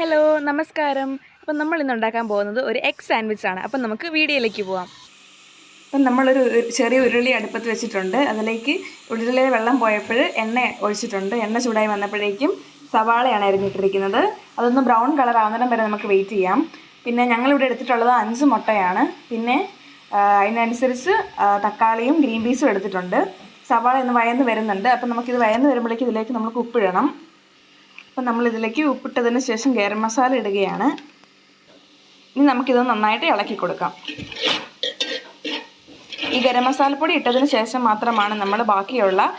Hello നമസ്കാരം. അപ്പം നമ്മൾ ഇന്ന് ഉണ്ടാക്കാൻ പോകുന്നത് ഒരു എഗ് സാൻഡ്വിച്ച് ആണ്. അപ്പം നമുക്ക് വീഡിയോയിലേക്ക് പോവാം. അപ്പം നമ്മളൊരു ചെറിയ ഉരുളി അടുപ്പത്ത് വെച്ചിട്ടുണ്ട്. അതിലേക്ക് ഉരുളിയിലെ വെള്ളം പോയപ്പോൾ എണ്ണ ഒഴിച്ചിട്ടുണ്ട്. എണ്ണ ചൂടായി വന്നപ്പോഴേക്കും സവാളയാണ് അരിഞ്ഞിട്ടിരിക്കുന്നത്. അതൊന്ന് ബ്രൗൺ കളർ ആവുന്നിടം വരെ നമുക്ക് വെയിറ്റ് ചെയ്യാം. പിന്നെ ഞങ്ങളിവിടെ എടുത്തിട്ടുള്ളത് അഞ്ച് മുട്ടയാണ്. പിന്നെ അതിനനുസരിച്ച് തക്കാളിയും ഗ്രീൻ പീസും എടുത്തിട്ടുണ്ട്. സവാള ഒന്ന് വയന്ന് വരുന്നുണ്ട്. അപ്പം നമുക്കിത് വയന്ന് വരുമ്പോഴേക്കും ഇതിലേക്ക് നമുക്ക് ഉപ്പിടണം. അപ്പം നമ്മൾ ഇതിലേക്ക് ഉപ്പിട്ടതിന് ശേഷം ഗരം മസാല ഇടുകയാണ്. ഇനി നമുക്കിത് നന്നായിട്ട് ഇളക്കി കൊടുക്കാം. ഈ ഗരം മസാലപ്പൊടി ഇട്ടതിന് ശേഷം മാത്രമാണ് നമ്മൾ ബാക്കിയുള്ള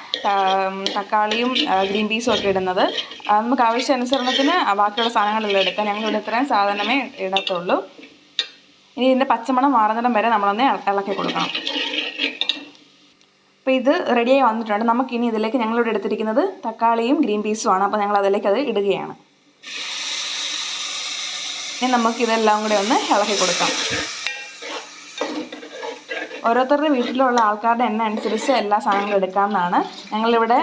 തക്കാളിയും ഗ്രീൻ പീസും ഒക്കെ ഇടുന്നത്. നമുക്ക് ആവശ്യാനുസരണത്തിന് ബാക്കിയുള്ള സാധനങ്ങളെല്ലാം എടുക്കാം. ഞങ്ങളിവിടെ ഇത്രയും സാധനമേ ഇടത്തുള്ളൂ. ഇനി ഇതിന്റെ പച്ചമണം മാറുന്നിടം വരെ നമ്മളൊന്ന് ഇള- ഇളക്കി കൊടുക്കണം. അപ്പോൾ ഇത് റെഡിയായി വന്നിട്ടുണ്ട്. നമുക്കിനി ഇതിലേക്ക് ഞങ്ങളിവിടെ എടുത്തിരിക്കുന്നത് തക്കാളിയും ഗ്രീൻ പീസും ആണ്. അപ്പോൾ ഞങ്ങൾ അതിലേക്ക് അത് ഇടുകയാണ്. ഇനി നമുക്ക് നമുക്കിതെല്ലാം കൂടെ ഒന്ന് ഇളക്കി കൊടുക്കാം. ഓരോരുത്തരുടെ വീട്ടിലുള്ള ആൾക്കാരുടെ എണ്ണ അനുസരിച്ച് എല്ലാ സാധനങ്ങളും എടുക്കാമെന്നാണ്. ഞങ്ങളിവിടെ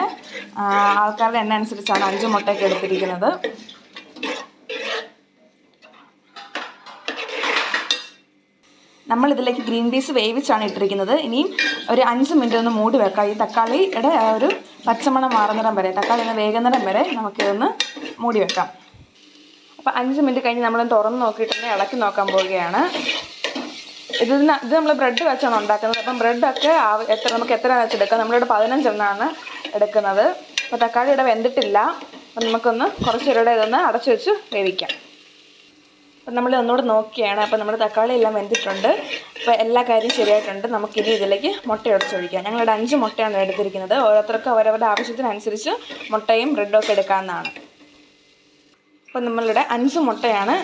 ആൾക്കാരുടെ എണ്ണ അനുസരിച്ചാണ് അഞ്ച് മുട്ടയൊക്കെ എടുത്തിരിക്കുന്നത്. നമ്മൾ ഇതിലേക്ക് ഗ്രീൻ പീസ് വേവിച്ചാണ് ഇട്ടിരിക്കുന്നത്. ഇനിയും ഒരു അഞ്ച് മിനിറ്റ് ഒന്ന് മൂടി വെക്കാം. ഈ തക്കാളിയുടെ ഒരു പച്ചമണം മാറുന്നിടം വരെ തക്കാളി ഒന്ന് വേകുന്നിടം വരെ നമുക്കിതൊന്ന് മൂടി വെക്കാം. അപ്പോൾ അഞ്ച് മിനിറ്റ് കഴിഞ്ഞ് നമ്മൾ തുറന്ന് നോക്കിയിട്ടൊന്ന് ഇളക്കി നോക്കാൻ പോവുകയാണ്. ഇത് ഇത് നമ്മൾ ബ്രെഡ് വെച്ചാണ് ഉണ്ടാക്കുന്നത്. അപ്പം ബ്രെഡൊക്കെ എത്ര നമുക്ക് എത്ര വെച്ചെടുക്കാം നമ്മളിവിടെ പതിനഞ്ചെണ്ണമാണ് എടുക്കുന്നത്. അപ്പോൾ തക്കാളി ഇവിടെ വെന്തിട്ടില്ല. അപ്പം നമുക്കൊന്ന് കുറച്ചുപേരുടെ ഇതൊന്ന് അടച്ചു വെച്ച് വേവിക്കാം. അപ്പം നമ്മൾ ഒന്നുകൂടെ നോക്കിയാണ്. അപ്പം നമ്മുടെ തക്കാളി എല്ലാം വെന്തിട്ടുണ്ട്. അപ്പോൾ എല്ലാ കാര്യവും ശരിയായിട്ടുണ്ട്. നമുക്കിനി ഇതിലേക്ക് മുട്ട ഉടച്ചൊഴിക്കാം ഞങ്ങളുടെ അഞ്ച് മുട്ടയാണ് എടുത്തിരിക്കുന്നത്. ഓരോരുത്തർക്കും അവരവരുടെ ആവശ്യത്തിനനുസരിച്ച് മുട്ടയും ബ്രെഡും ഒക്കെ എടുക്കാവുന്നതാണ്. അപ്പം നമ്മളുടെ അഞ്ച് മുട്ടയാണ്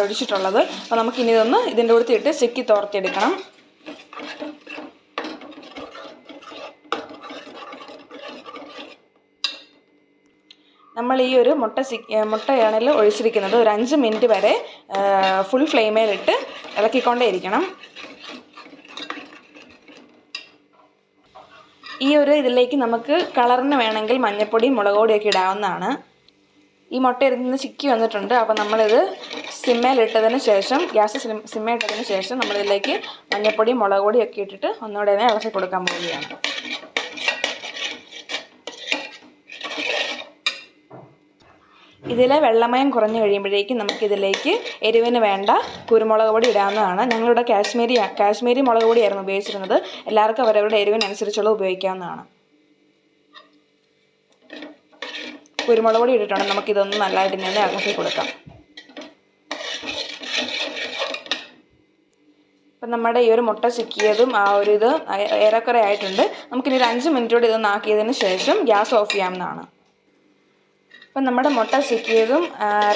ഒഴിച്ചിട്ടുള്ളത്. അപ്പോൾ നമുക്കിനി ഇതൊന്ന് ഇതിന്റെ കൂടെ ഇട്ട് ചെക്കി തോർത്തിയെടുക്കണം. നമ്മൾ ഈ ഒരു മുട്ട മുട്ടയാണിൽ ഒഴിച്ചിരിക്കുന്നത്. ഒരു അഞ്ച് മിനിറ്റ് വരെ ഫുൾ ഫ്ലെയിമേലിട്ട് ഇളക്കിക്കൊണ്ടേ ഇരിക്കണം. ഈ ഒരു ഇതിലേക്ക് നമുക്ക് കളറിന് വേണമെങ്കിൽ മഞ്ഞൾപ്പൊടിയും മുളക് പൊടിയൊക്കെ ഇടാവുന്നതാണ്. ഈ മുട്ട ഇരുന്ന് ചിക്കി വന്നിട്ടുണ്ട്. അപ്പോൾ നമ്മളിത് സിമ്മയിലിട്ടതിന് ശേഷം ഗ്യാസ് സിമ്മയിട്ടതിന് ശേഷം നമ്മളിതിലേക്ക് മഞ്ഞൾപ്പൊടിയും മുളക് പൊടിയൊക്കെ ഇട്ടിട്ട് ഒന്നുകൂടെ ഇളക്കി കൊടുക്കാൻ പോവുകയാണ്. ഇതിലെ വെള്ളമയം കുറഞ്ഞു കഴിയുമ്പോഴേക്കും നമുക്കിതിലേക്ക് എരിവിന് വേണ്ട കുരുമുളക് പൊടി ഇടാവുന്നതാണ്. ഞങ്ങളിവിടെ കാശ്മീരി കാശ്മീരി മുളക് പൊടിയായിരുന്നു ഉപയോഗിച്ചിരുന്നത്. എല്ലാവർക്കും അവരവരുടെ എരിവിനനുസരിച്ചുള്ള ഉപയോഗിക്കാവുന്നതാണ്. കുരുമുളക് പൊടി ഇട്ടിട്ടുണ്ട്. നമുക്കിതൊന്ന് നല്ലതായിട്ട് തന്നെ ഇളക്കി കൊടുക്കാം. അപ്പം നമ്മുടെ ഈ ഒരു മുട്ട ചിക്കിയതും ആ ഒരു ഇത് ഏറെക്കുറെ ആയിട്ടുണ്ട്. നമുക്കിനി ഒരു അഞ്ച് മിനിറ്റോടെ ഇത് ആക്കിയതിന് ശേഷം ഗ്യാസ് ഓഫ് ചെയ്യാവുന്നതാണ്. അപ്പം നമ്മുടെ മുട്ട ചിക്കിയതും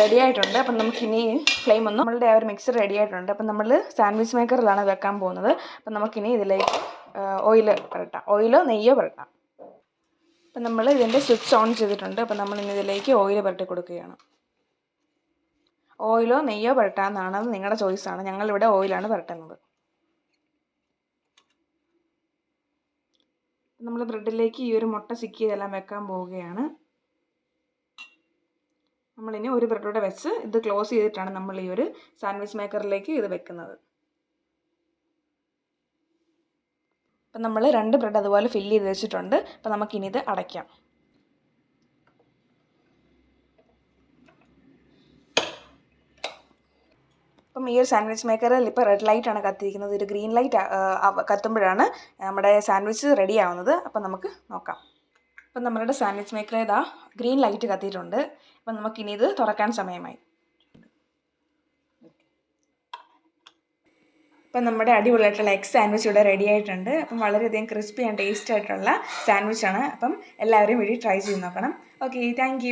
റെഡി ആയിട്ടുണ്ട്. അപ്പം നമുക്കിനി ഫ്ലെയിം ഒന്നും നമ്മളുടെ ആ ഒരു മിക്സർ റെഡി ആയിട്ടുണ്ട്. അപ്പം നമ്മൾ സാൻഡ്വിച്ച് മേക്കറിലാണ് വെക്കാൻ പോകുന്നത്. അപ്പം നമുക്കിനി ഇതിലേക്ക് ഓയിൽ പുരട്ടാം. ഓയിലോ നെയ്യോ പുരട്ടാം. അപ്പം നമ്മൾ ഇതിന്റെ സ്വിച്ച് ഓൺ ചെയ്തിട്ടുണ്ട്. അപ്പം നമ്മൾ ഇനി ഇതിലേക്ക് ഓയിൽ പുരട്ടി കൊടുക്കുകയാണ്. ഓയിലോ നെയ്യോ പുരട്ടാമെന്നാണ് അത് നിങ്ങളുടെ ചോയ്സാണ് ഞങ്ങളിവിടെ ഓയിലാണ് പുരട്ടുന്നത്. നമ്മൾ ബ്രെഡിലേക്ക് ഈ ഒരു മുട്ട സിക്കിയതെല്ലാം വെക്കാൻ പോവുകയാണ്. നമ്മളിനി ഒരു ബ്രെഡൂടെ വെച്ച് ഇത് ക്ലോസ് ചെയ്തിട്ടാണ് നമ്മൾ ഈ ഒരു സാൻഡ്വിച്ച് മേക്കറിലേക്ക് ഇത് വെക്കുന്നത്. അപ്പം നമ്മൾ രണ്ട് ബ്രെഡ് അതുപോലെ ഫില്ല് ചെയ്ത് വെച്ചിട്ടുണ്ട്. അപ്പം നമുക്കിനി ഇത് അടയ്ക്കാം. അപ്പം ഈ ഒരു സാൻഡ്വിച്ച് മേക്കറിൽ ഇപ്പോൾ റെഡ് ലൈറ്റ് ആണ് കത്തിയിരിക്കുന്നത്. ഒരു ഗ്രീൻ ലൈറ്റ് കത്തുമ്പോഴാണ് നമ്മുടെ സാൻഡ്വിച്ച് റെഡി ആവുന്നത്. അപ്പം നമുക്ക് നോക്കാം. അപ്പം നമ്മളുടെ സാൻഡ്വിച്ച് മേക്കർ ഇതാ ഗ്രീൻ ലൈറ്റ് കത്തിയിട്ടുണ്ട്. അപ്പം നമുക്കിനി ഇത് തുറക്കാൻ സമയമായി. അപ്പം നമ്മുടെ അടിപൊളിയായിട്ടുള്ള എഗ് സാൻഡ്വിച്ച് ഇവിടെ റെഡി ആയിട്ടുണ്ട്. അപ്പം വളരെയധികം ക്രിസ്പി ആൻഡ് ടേസ്റ്റ് ആയിട്ടുള്ള സാൻഡ്വിച്ചാണ്. അപ്പം എല്ലാവരും വീട്ടിൽ ട്രൈ ചെയ്ത് നോക്കണം. Okay thank